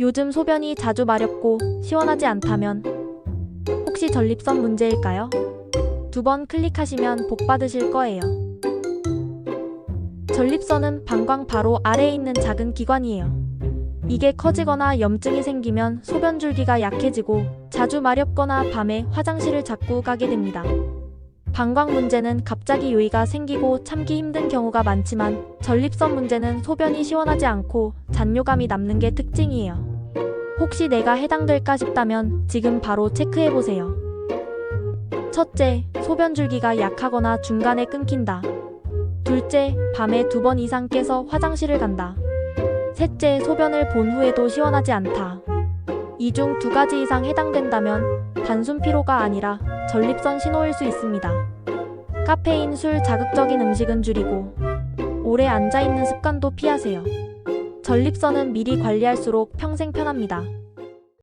요즘 소변이 자주 마렵고 시원하지 않다면 혹시 전립선 문제일까요? 두 번 클릭하시면 복 받으실 거예요. 전립선은 방광 바로 아래에 있는 작은 기관이에요. 이게 커지거나 염증이 생기면 소변 줄기가 약해지고 자주 마렵거나 밤에 화장실을 자꾸 가게 됩니다. 방광 문제는 갑자기 요의가 생기고 참기 힘든 경우가 많지만 전립선 문제는 소변이 시원하지 않고 잔뇨감이 남는 게 특징이에요. 혹시 내가 해당될까 싶다면 지금 바로 체크해 보세요. 첫째, 소변 줄기가 약하거나 중간에 끊긴다. 둘째, 밤에 두 번 이상 깨서 화장실을 간다. 셋째, 소변을 본 후에도 시원하지 않다. 이 중 두 가지 이상 해당된다면 단순 피로가 아니라 전립선 신호일 수 있습니다. 카페인, 술, 자극적인 음식은 줄이고 오래 앉아 있는 습관도 피하세요. 전립선은 미리 관리할수록 평생 편합니다.